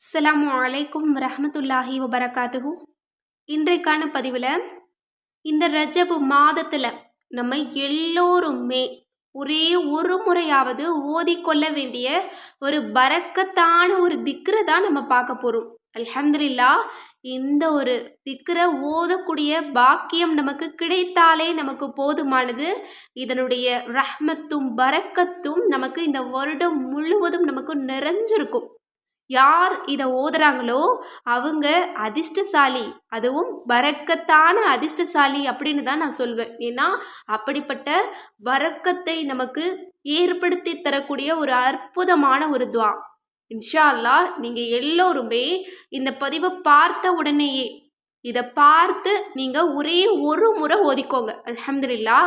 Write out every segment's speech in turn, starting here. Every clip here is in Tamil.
அஸ்லாம் அலைக்கும் ரஹமத்துல்லாஹி வபரகாத்துஹு. இன்றைக்கான பதிவில் இந்த ரஜபு மாதத்தில் நம்ம எல்லோருமே ஒரே ஒரு முறையாவது ஓதிக்கொள்ள வேண்டிய ஒரு பறக்கத்தான ஒரு திக்ரை தான் நம்ம பார்க்க போகிறோம் அல்ஹம்துலில்லா இந்த ஒரு திக்ரை ஓதக்கூடிய பாக்கியம் நமக்கு கிடைத்தாலே நமக்கு போதுமானது. இதனுடைய ரஹ்மத்தும் பறக்கத்தும் நமக்கு இந்த வருடம் முழுவதும் நமக்கு நிறைஞ்சிருக்கும். யார் இதை ஓதுறாங்களோ அவங்க அதிர்ஷ்டசாலி. அதுவும் வரக்கத்தான அதிர்ஷ்டசாலி அப்படின்னு தான் நான் சொல்வேன். ஏன்னா அப்படிப்பட்ட வரக்கத்தை நமக்கு ஏற்படுத்தி தரக்கூடிய ஒரு அற்புதமான ஒரு துவா. இன்ஷா அல்லாஹ் நீங்கள் எல்லோருமே இந்த பதிவை பார்த்த உடனேயே இதை பார்த்து நீங்கள் ஒரே ஒரு முறை ஓதிக்கோங்க. அலமதுல்லா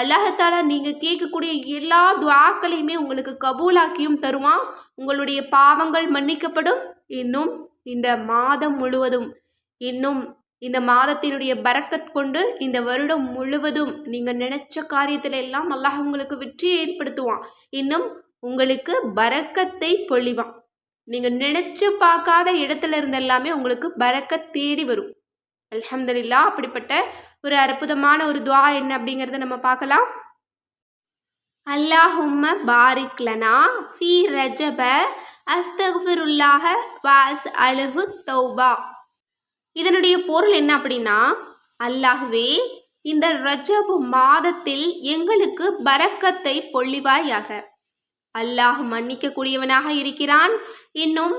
அல்லாஹாலா நீங்கள் கேட்கக்கூடிய எல்லா துவாக்களையுமே உங்களுக்கு கபூலாக்கியும் தருவான் உங்களுடைய பாவங்கள் மன்னிக்கப்படும். இன்னும் இந்த மாதம் முழுவதும் இன்னும் இந்த மாதத்தினுடைய பரக்கத் கொண்டு இந்த வருடம் முழுவதும் நீங்கள் நினைச்ச காரியத்தில் எல்லாம் அல்லாஹ் உங்களுக்கு வெற்றியை ஏற்படுத்துவான். இன்னும் உங்களுக்கு பரக்கத்தை பொழிவான். நீங்கள் நினைச்சு பார்க்காத இடத்துல இருந்து எல்லாமே உங்களுக்கு பரக்கத் தேடி வரும். அலமதுல்லா அப்படிப்பட்ட ஒரு அற்புதமான ஒரு துவா என்ன அப்படிங்கிறத நம்ம பார்க்கலாம். அல்லாஹும்ம பாரிக்லனா ஃபி ரஜப அஸ்தகுஃபிருல்லாஹ வாஸ் அழுகு தௌபா. இதனுடைய பொருள் என்ன அப்படின்னா அல்லாஹுவே இந்த ரஜபு மாதத்தில் எங்களுக்கு பரக்கத்தை பொழிவாயாக. அல்லாஹ் மன்னிக்கக்கூடியவனாக இருக்கிறான். இன்னும்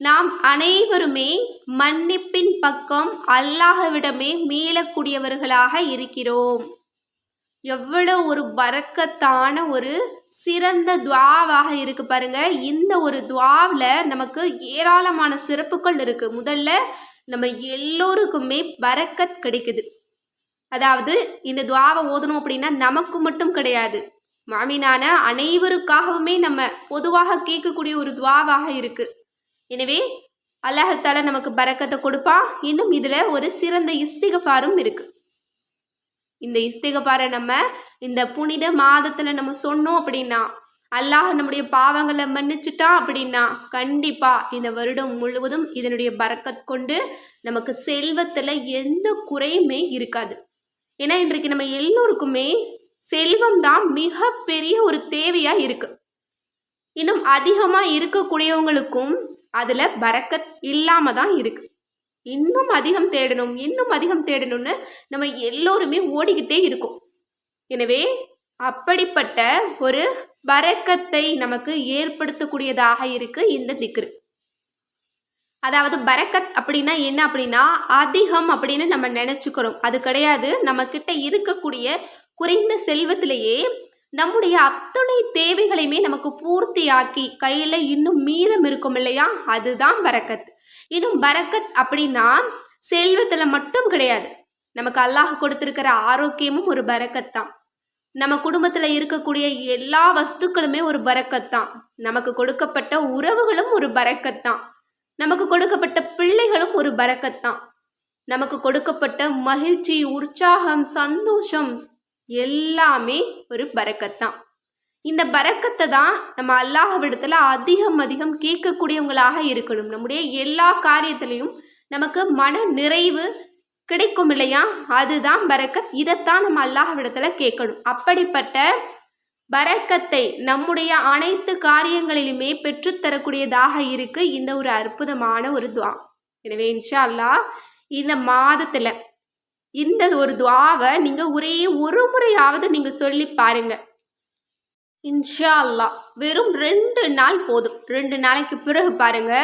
நாம் அனைவருமே மன்னிப்பின் பக்கம் அல்லாஹவிடமே மீளக்கூடியவர்களாக இருக்கிறோம். எவ்வளோ ஒரு பறக்கத்தான ஒரு சிறந்த துவாவாக இருக்கு பாருங்க. இந்த ஒரு துவாவில் நமக்கு ஏராளமான சிறப்புகள் இருக்கு. முதல்ல நம்ம எல்லோருக்குமே பறக்கத் கிடைக்குது. அதாவது இந்த துவாவை ஓதணும் அப்படின்னா நமக்கு மட்டும் கிடையாது. மாமினான அனைவருக்காகவுமே நம்ம பொதுவாக கேட்கக்கூடிய ஒரு துவாவாக இருக்குது எனவே அல்லாஹத்தால நமக்கு பறக்கத்தை கொடுப்பான் இன்னும் இதில் ஒரு சிறந்த இஸ்திகஃபாரும் இருக்கு. இந்த இஸ்திகஃபாரை நம்ம இந்த புனித மாதத்தில் நம்ம சொன்னோம் அப்படின்னா அல்லாஹ் நம்முடைய பாவங்களை மன்னிச்சுட்டான் அப்படின்னா கண்டிப்பாக இந்த வருடம் முழுவதும் இதனுடைய பறக்கத் கொண்டு நமக்கு செல்வத்தில் எந்த குறையுமே இருக்காது. ஏன்னா இன்றைக்கு நம்ம எல்லோருக்குமே செல்வம் தான் மிகப்பெரிய ஒரு தேவையாக இருக்கு. இன்னும் அதிகமாக இருக்கக்கூடியவங்களுக்கும் அதில் பறக்கத் இல்லாமல் தான் இருக்கு. இன்னும் அதிகம் தேடணும் இன்னும் அதிகம் தேடணும்னு நம்ம எல்லோருமே ஓடிக்கிட்டே இருக்கோம். எனவே அப்படிப்பட்ட ஒரு பறக்கத்தை நமக்கு ஏற்படுத்தக்கூடியதாக இருக்கு இந்த திக்ரு. அதாவது பரக்கத் அப்படின்னா என்ன அப்படின்னா அதிகம் அப்படின்னு நம்ம நினச்சிக்கிறோம். அது கிடையாது. நம்ம கிட்ட இருக்கக்கூடிய குறைந்த செல்வத்திலேயே நம்முடைய அத்தனை தேவைகளையுமே நமக்கு பூர்த்தியாக்கி கையில் இன்னும் மீதம் இருக்கும் இல்லையா? அதுதான் பரக்கத். இன்னும் பரக்கத் அப்படின்னா செல்வத்தில் மட்டும் கிடையாது. நமக்கு அல்லாஹ் கொடுத்துருக்கிற ஆரோக்கியமும் ஒரு பரக்கத் தான். நம்ம குடும்பத்தில் இருக்கக்கூடிய எல்லா வஸ்துக்களுமே ஒரு பரக்கத் தான். நமக்கு கொடுக்கப்பட்ட உறவுகளும் ஒரு பரக்கத் தான். நமக்கு கொடுக்கப்பட்ட பிள்ளைகளும் ஒரு பரக்கத் தான். நமக்கு கொடுக்கப்பட்ட மகிழ்ச்சி உற்சாகம் சந்தோஷம் எல்லாமே ஒரு பரக்கத்தான் இந்த பரக்கத்தை தான் நம்ம அல்லாஹ்விடத்தில் அதிகம் அதிகம் கேட்கக்கூடியவங்களாக இருக்கணும். நம்முடைய எல்லா காரியத்திலையும் நமக்கு மன நிறைவு கிடைக்கும் இல்லையா? அதுதான் பரக்கத் இதைத்தான் நம்ம அல்லாஹ்விடத்தில் கேட்கணும். அப்படிப்பட்ட பரக்கத்தை நம்முடைய அனைத்து காரியங்களிலுமே பெற்றுத்தரக்கூடியதாக இருக்கு. இந்த ஒரு அற்புதமான ஒரு துவா. எனவே இன்ஷா அல்லாஹ் இந்த மாதத்தில் இந்த ஒரு துவாவை நீங்கள் ஒரே ஒரு முறையாவது நீங்கள் சொல்லி பாருங்கள் இன்ஷா அல்லாஹ் வெறும் ரெண்டு நாள் போதும். ரெண்டு நாளைக்கு பிறகு பாருங்க.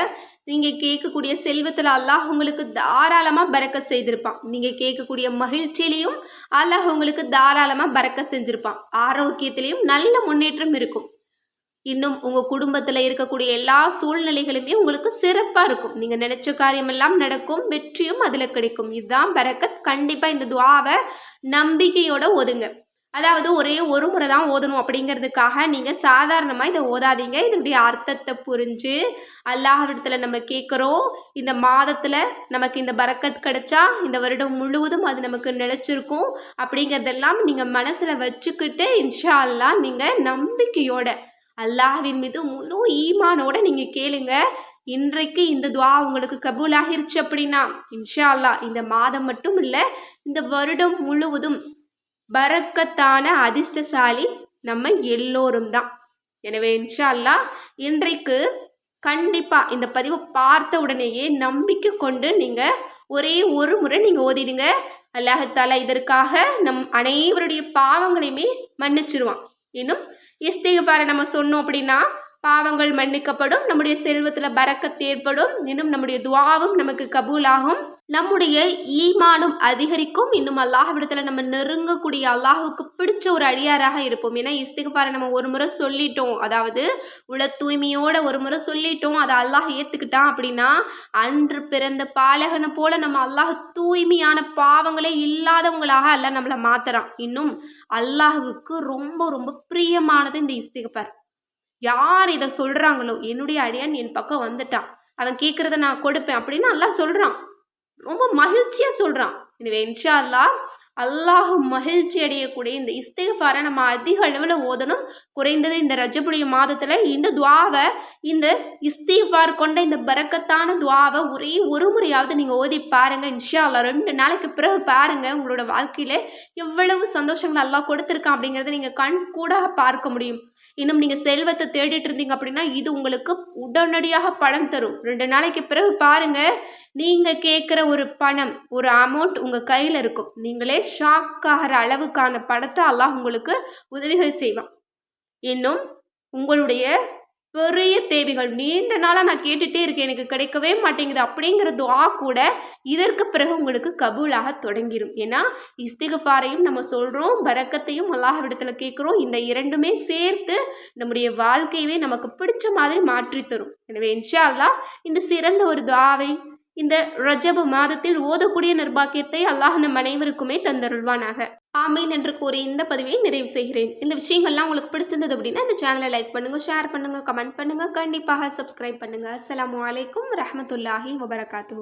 நீங்கள் கேட்கக்கூடிய செல்வத்தில் அல்லாஹ் உங்களுக்கு தாராளமாக பறக்க செய்திருப்பான். நீங்கள் கேட்கக்கூடிய மகிழ்ச்சியிலையும் அல்லாஹ் உங்களுக்கு தாராளமாக பறக்க செஞ்சுருப்பான். ஆரோக்கியத்திலையும் நல்ல முன்னேற்றம் இருக்கும். இன்னும் உங்கள் குடும்பத்தில் இருக்கக்கூடிய எல்லா சூழ்நிலைகளுமே உங்களுக்கு சிறப்பாக இருக்கும். நீங்கள் நினச்ச காரியமெல்லாம் நடக்கும் வெற்றியும் அதில் கிடைக்கும். இதுதான் பரக்கத். கண்டிப்பாக இந்த துவாவை நம்பிக்கையோட ஒதுங்க அதாவது ஒரே ஒரு முறை தான் ஓதணும் அப்படிங்கிறதுக்காக நீங்கள் சாதாரணமாக இதை ஓதாதீங்க. இதனுடைய அர்த்தத்தை புரிஞ்சு அல்லாஹிடத்தில் நம்ம கேட்குறோம். இந்த மாதத்தில் நமக்கு இந்த பறக்கத் கிடைச்சா இந்த வருடம் முழுவதும் அது நமக்கு நினச்சிருக்கும் அப்படிங்கிறதெல்லாம் நீங்கள் மனசில் வச்சுக்கிட்டு இன்ஷா அல்லா நீங்கள் நம்பிக்கையோட அல்லாஹ்வின் மீது முழு ஈமானோட நீங்கள் கேளுங்க. இன்றைக்கு இந்த துவா உங்களுக்கு கபூல் ஆகிருச்சு அப்படின்னா இன்ஷா அல்லாஹ் இந்த மாதம் மட்டும் இல்லை இந்த வருடம் முழுவதும் பரக்கத்தான அதிர்ஷ்டசாலி நம்ம எல்லோரும் தான். எனவே இன்ஷா அல்லாஹ் இன்றைக்கு கண்டிப்பாக இந்த பதிவை பார்த்த உடனேயே நம்பிக்கை கொண்டு நீங்கள் ஒரே ஒரு முறை நீங்கள் ஓதிடுங்க. அல்லாஹத்தாலா இதற்காக நம் அனைவருடைய பாவங்களையுமே மன்னிச்சிருவான். இன்னும் இஸ்திகாரை நம்ம சொன்னோம் அப்படின்னா பாவங்கள் மன்னிக்கப்படும் நம்முடைய செல்வத்தில் பறக்கத் ஏற்படும் இன்னும் நம்முடைய துவாவும் நமக்கு கபூலாகும். நம்முடைய ஈமானும் அதிகரிக்கும். இன்னும் அல்லாஹ்விடத்தில் நம்ம நெருங்கக்கூடிய அல்லாஹுக்கு பிடிச்ச ஒரு அடியாராக இருப்போம். ஏன்னா இஸ்திகபாரை நம்ம ஒரு முறை சொல்லிட்டோம். அதாவது உல தூய்மையோட ஒரு முறை சொல்லிட்டோம். அதை அல்லாஹ் ஏற்றுக்கிட்டான் அப்படின்னா அன்று பிறந்த பாலகனை போல நம்ம அல்லாஹ் தூய்மையான பாவங்களே இல்லாதவங்களாக அல்ல நம்மளை மாத்துறான். இன்னும் அல்லாஹுவுக்கு ரொம்ப ரொம்ப பிரியமானது இந்த இஸ்திகபார் யார் இதை சொல்கிறாங்களோ என்னுடைய அடியான் என் பக்கம் வந்துட்டான். அவன் கேட்குறத நான் கொடுப்பேன் அப்படின்னு நல்லா சொல்கிறான் ரொம்ப மகிழ்ச்சியாக சொல்கிறான் எனவே இன்ஷா அல்லாஹ் அல்லாஹ் மகிழ்ச்சி அடையக்கூடிய இந்த இஸ்திகாரை நம்ம அதிக அளவில் ஓதணும். குறைந்தது இந்த ரஜபுடைய மாதத்தில் இந்த துவாவை இந்த இஸ்திகஃபார் கொண்ட இந்த பறக்கத்தான துவாவை ஒரே ஒரு முறையாவது நீங்கள் ஓதி பாருங்கள் இன்ஷா அல்லாஹ் ரெண்டு நாளைக்கு பிறகு பாருங்கள் உங்களோட வாழ்க்கையில் எவ்வளவு சந்தோஷங்கள் அல்லாஹ் கொடுத்துருக்கான் அப்படிங்கிறத நீங்கள் கண் கூட பார்க்க முடியும். இன்னும் நீங்கள் செல்வத்தை தேடிட்டு இருந்தீங்க அப்படின்னா இது உங்களுக்கு உடனடியாக பலன் தரும். ரெண்டு நாளைக்கு பிறகு பாருங்கள் நீங்கள் கேட்குற ஒரு பணம் ஒரு அமௌண்ட் உங்கள் கையில் இருக்கும். நீங்களே ஷாக் ஆகிற அளவுக்கான பணத்தை அல்லாஹ் உங்களுக்கு உதவிகள் செய்வான். இன்னும் உங்களுடைய பெரிய தேவைகள். நீண்ட நாளாக நான் கேட்டுகிட்டே இருக்கேன். எனக்கு கிடைக்கவே மாட்டேங்குது. அப்படிங்கிற துவா கூட இதற்கு பிறகு உங்களுக்கு கபூலாக தொடங்கிடும் ஏன்னா இஸ்திகஃபாரையும் நம்ம சொல்கிறோம் பரக்கத்தையும் அல்லாஹ்விடத்தில் கேட்குறோம். இந்த இரண்டுமே சேர்த்து நம்முடைய வாழ்க்கையவே நமக்கு பிடிச்ச மாதிரி மாற்றி தரும் எனவே இன்ஷா அல்லா இந்த சிறந்த ஒரு துவாவை இந்த ரஜபு மாதத்தில் ஓதக்கூடிய நிர்பாக்கியத்தை அல்லாஹ் நம் அனைவருக்குமே தந்தருள்வானாக. ஆமீன் என்று கூறி இந்த பதிவை நிறைவு செய்கிறேன். இந்த விஷயங்கள்லாம் உங்களுக்கு பிடிச்சிருந்தது அப்படின்னா இந்த சேனலை லைக் பண்ணுங்க ஷேர் பண்ணுங்க கமெண்ட் பண்ணுங்க. கண்டிப்பாக சப்ஸ்கிரைப் பண்ணுங்க. அஸ்லாம் வலைக்கம் ரஹமத்துல்லாஹி வபரகாத்து